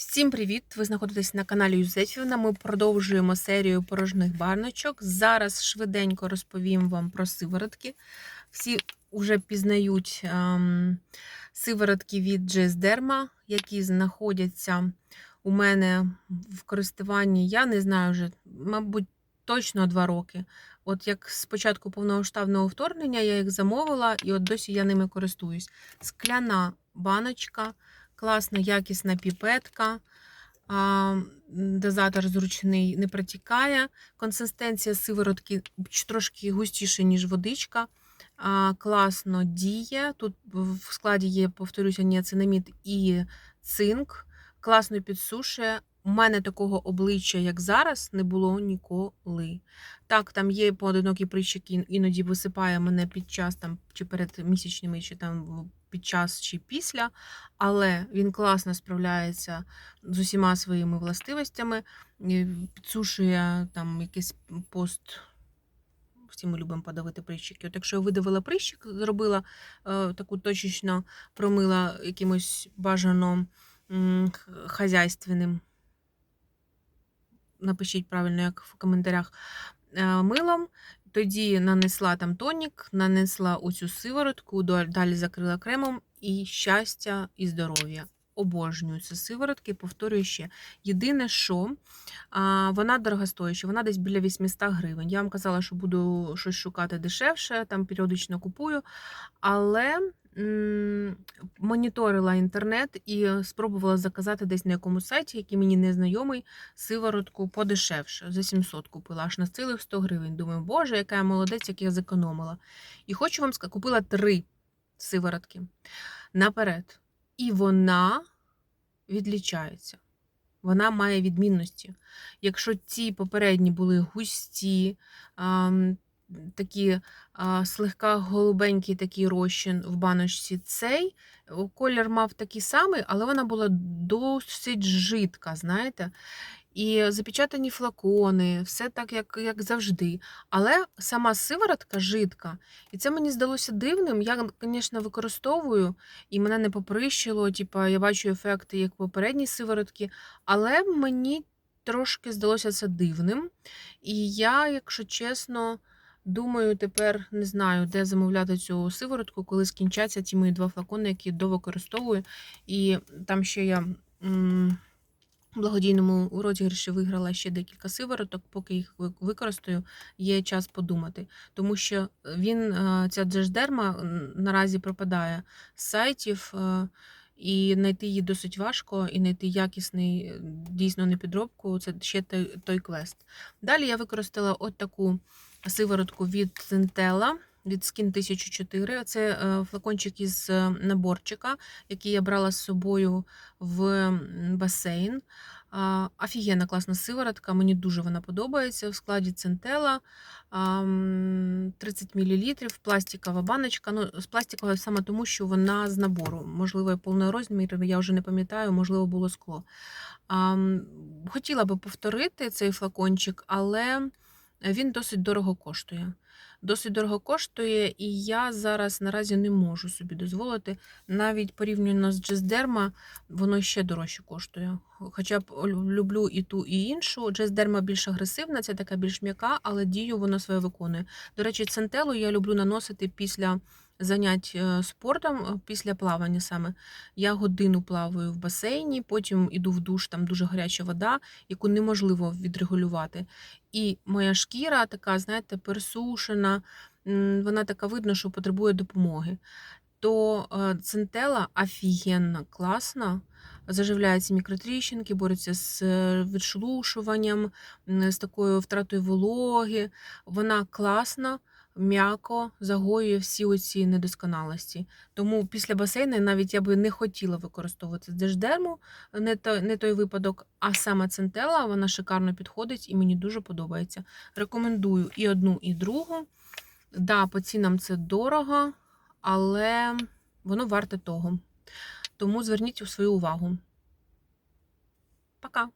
Всім привіт! Ви знаходитесь на каналі Юзефівна. Ми продовжуємо серію порожніх баночок. Зараз швиденько розповім вам про сиворотки. Всі вже пізнають ем, сиворотки від GS які знаходяться у мене в користуванні. Я не знаю вже, мабуть, точно два роки. От як з початку повномасштабного вторгнення я їх замовила, і от досі я ними користуюсь. Скляна баночка класна, якісна піпетка. Дозатор зручний не протікає. Консистенція сиворотки трошки густіша, ніж водичка. Класно діє. Тут в складі є, повторюся, ніацинамід і цинк. Класно підсушує. У мене такого обличчя, як зараз, не було ніколи. Так, там є поодинокі прищики, іноді висипає мене під час там, чи перед місячними, чи там під час, чи після, але він класно справляється з усіма своїми властивостями, підсушує там якийсь пост. Всі ми любимо подавити прищики. От якщо я видавила прищик, зробила е, таку точечно промила якимось бажано хазяйственним. Напишіть правильно, як в коментарях милом. Тоді нанесла там тонік, нанесла оцю сиворотку, далі закрила кремом і щастя і здоров'я. Обожнюю ці сиворотки, повторюю ще. Єдине, що вона дорогостояща, вона десь біля 800 гривень. Я вам казала, що буду щось шукати дешевше, там періодично купую. Але моніторила інтернет і спробувала заказати десь на якомусь сайті, який мені не знайомий, сиворотку подешевше. За 700 купила, аж на цілих 100 гривень. Думаю, боже, яка я молодець, як я зекономила. І хочу вам сказати, купила три сиворотки наперед. І вона відлічається. Вона має відмінності. Якщо ці попередні були густі, такі а, слегка голубенький такий розчин в баночці, цей колір мав такий самий, але вона була досить жидка, знаєте. І запечатані флакони, все так, як, як завжди. Але сама сиворотка жидка. І це мені здалося дивним. Я, звісно, використовую, і мене не поприщило, типа я бачу ефекти, як попередні сиворотки, але мені трошки здалося це дивним. І я, якщо чесно, думаю, тепер не знаю, де замовляти цю сиворотку, коли скінчаться ті мої два флакони, які довикористовую. І там ще я. в благодійному розіграші виграла ще декілька сивороток, поки їх використаю, є час подумати. Тому що він, е, ця джеждерма наразі пропадає з сайтів, е, і знайти її досить важко, і знайти якісний, е, дійсно не підробку, це ще той квест. Далі я використала от таку сиворотку від Centella, від Skin 1004. Це е, флакончик із е, наборчика, який я брала з собою в басейн. Офігенна класна сиворотка, мені дуже вона подобається. В складі центела 30 мл, пластикова баночка. Ну, з пластиковою саме тому, що вона з набору. Можливо, повний розмір, я вже не пам'ятаю, можливо, було скло. Хотіла би повторити цей флакончик, але він досить дорого коштує. Досить дорого коштує, і я зараз наразі не можу собі дозволити. Навіть порівняно з Джездерма, воно ще дорожче коштує. Хоча б люблю і ту, і іншу. Джездерма більш агресивна, це така більш м'яка, але дію воно своє виконує. До речі, центелу я люблю наносити після занять е, спортом, е, після плавання саме. Я годину плаваю в басейні, потім іду в душ, там дуже гаряча вода, яку неможливо відрегулювати. І моя шкіра така, знаєте, пересушена, вона така видно, що потребує допомоги. То е, центела офігенно класна, заживляє мікротріщинки, бореться з відшелушуванням, з такою втратою вологи. Вона класна, м'яко загоює всі оці недосконалості. Тому після басейну навіть я би не хотіла використовувати деждерму, не той, не той випадок, а саме центела, вона шикарно підходить і мені дуже подобається. Рекомендую і одну, і другу. Да, по цінам це дорого, але воно варте того. Тому зверніть свою увагу. Пока!